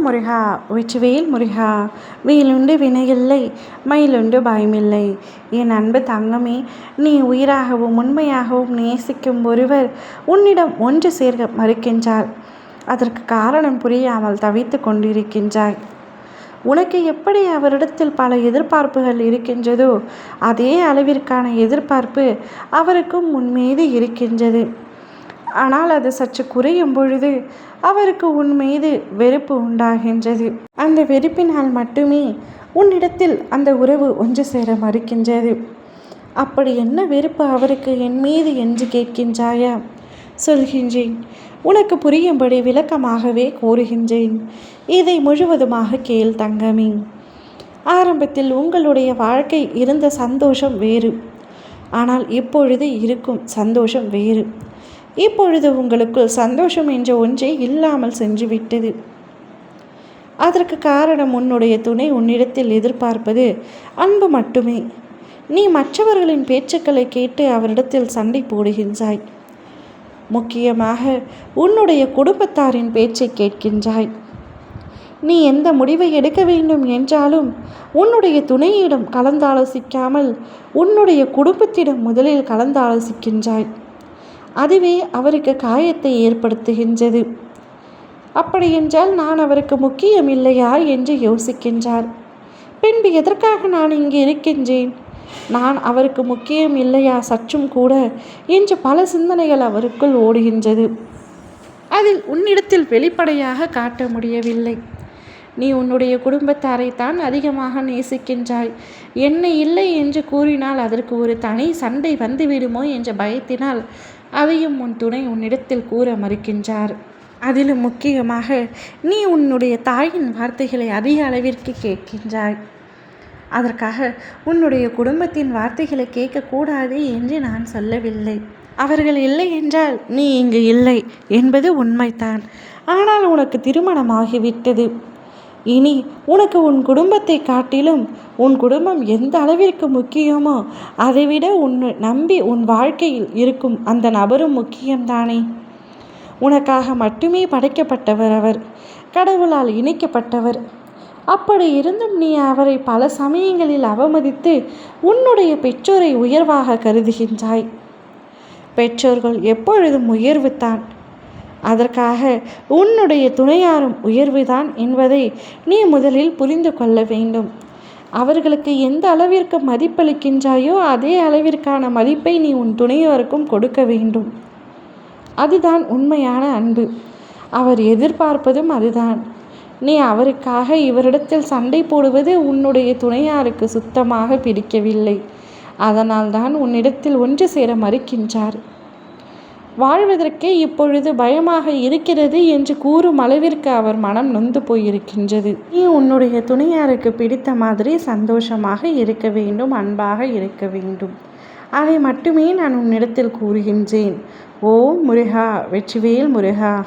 முருகா. வெற்றிவேல் முருகா. வேலுண்டு வினையில்லை மயிலுண்டு பயமில்லை. என் அன்பு தங்கமே நீ உயிராகவும் உண்மையாகவும் நேசிக்கும் ஒருவர் உன்னிடம் ஒன்று சேர்க்க மறுக்கின்றார். அதற்கு காரணம் புரியாமல் தவித்து கொண்டிருக்கின்றாய். உனக்கு எப்படி அவரிடத்தில் பல எதிர்பார்ப்புகள் இருக்கின்றதோ அதே அளவிற்கான எதிர்பார்ப்பு அவருக்கும் உன்மீது இருக்கின்றது. ஆனால் அது சற்று குறையும் பொழுது அவருக்கு உன் மீது வெறுப்பு உண்டாகின்றது. அந்த வெறுப்பினால் மட்டுமே உன்னிடத்தில் அந்த உறவு ஒன்று சேர மறுக்கின்றது. அப்படி என்ன வெறுப்பு அவருக்கு என் மீது என்று கேட்கின்றாயா? சொல்கின்றேன். உனக்கு புரியும்படி விளக்கமாகவே கூறுகின்றேன். இதை முழுவதுமாக கேள் தங்கமே. ஆரம்பத்தில் உங்களுடைய வாழ்க்கை இருந்த சந்தோஷம் வேறு. ஆனால் இப்பொழுது இருக்கும் சந்தோஷம் வேறு. இப்பொழுது உங்களுக்குள் சந்தோஷம் என்ற ஒன்றே இல்லாமல் சென்றுவிட்டது. அதற்கு காரணம் உன்னுடைய துணை உன்னிடத்தில் எதிர்பார்ப்பது அன்பு மட்டுமே. நீ மற்றவர்களின் பேச்சுக்களை கேட்டு அவரிடத்தில் சண்டை போடுகின்றாய். முக்கியமாக உன்னுடைய குடும்பத்தாரின் பேச்சை கேட்கின்றாய். நீ எந்த முடிவை எடுக்க வேண்டும் என்றாலும் உன்னுடைய துணையிடம் கலந்தாலோசிக்காமல் உன்னுடைய குடும்பத்திடம் முதலில் கலந்தாலோசிக்கின்றாய். அதுவே அவருக்கு காயத்தை ஏற்படுத்துகின்றது. அப்படியென்றால் நான் அவருக்கு முக்கியம் இல்லையா என்று யோசிக்கின்றார். பின்பு எதற்காக நான் இங்கு இருக்கின்றேன்? நான் அவருக்கு முக்கியம் இல்லையா சற்றும் கூட என்று பல சிந்தனைகள் அவருக்குள் ஓடுகின்றது. அதில் உன்னிடத்தில் வெளிப்படையாக காட்ட முடியவில்லை. நீ உன்னுடைய குடும்பத்தாரை தான் அதிகமாக நேசிக்கின்றாய். என்ன இல்லை என்று கூறினால் அதற்கு ஒரு தனி சண்டை வந்துவிடுமோ என்ற பயத்தினால் அதையும் உன் துணை உன்னிடத்தில் கூற மறுக்கின்றார். அதிலும் முக்கியமாக நீ உன்னுடைய தாயின் வார்த்தைகளை அதிக அளவிற்கு கேட்கின்றாய். அதற்காக உன்னுடைய குடும்பத்தின் வார்த்தைகளை கேட்கக்கூடாது என்று நான் சொல்லவில்லை. அவர்கள் இல்லை என்றால் நீ இங்கு இல்லை என்பது உண்மைதான். ஆனால் உனக்கு திருமணமாகிவிட்டது. இனி உனக்கு உன் குடும்பத்தை காட்டிலும் உன் குடும்பம் எந்த அளவிற்கு முக்கியமோ அதைவிட உன்னை நம்பி உன் வாழ்க்கையில் இருக்கும் அந்த நபரும் முக்கியம்தானே? உனக்காக மட்டுமே படைக்கப்பட்டவர் அவர் கடவுளால் இணைக்கப்பட்டவர். அப்படி இருந்தும் நீ அவரை பல சமயங்களில் அவமதித்து உன்னுடைய பெற்றோரை உயர்வாக கருதுகின்றாய். பெற்றோர்கள் எப்பொழுதும் உயர்வுத்தான் அதற்காக உன்னுடைய துணையாரும் உயர்வுதான் என்பதை நீ முதலில் புரிந்து கொள்ள வேண்டும். அவர்களுக்கு எந்த அளவிற்கு மதிப்பளிக்கின்றாயோ அதே அளவிற்கான மதிப்பை நீ உன் துணையோருக்கும் கொடுக்க வேண்டும். அதுதான் உண்மையான அன்பு. அவர் எதிர்பார்ப்பதும் அதுதான். நீ அவருக்காக இவரிடத்தில் சண்டை போடுவது உன்னுடைய துணையாருக்கு சுத்தமாக பிடிக்கவில்லை. அதனால்தான் உன்னிடத்தில் ஒன்று சேர மறுக்கின்றார். வாழ்வதற்கே இப்பொழுது பயமாக இருக்கிறது என்று கூறும் அளவிற்கு அவர் மனம் நொந்து போயிருக்கின்றது. நீ உன்னுடைய துணையாருக்கு பிடித்த மாதிரி சந்தோஷமாக இருக்க வேண்டும் அன்பாக இருக்க வேண்டும். அதை மட்டுமே நான் உன்னிடத்தில் கூறுகின்றேன். ஓ முருகா வெற்றிவேல் முருகா!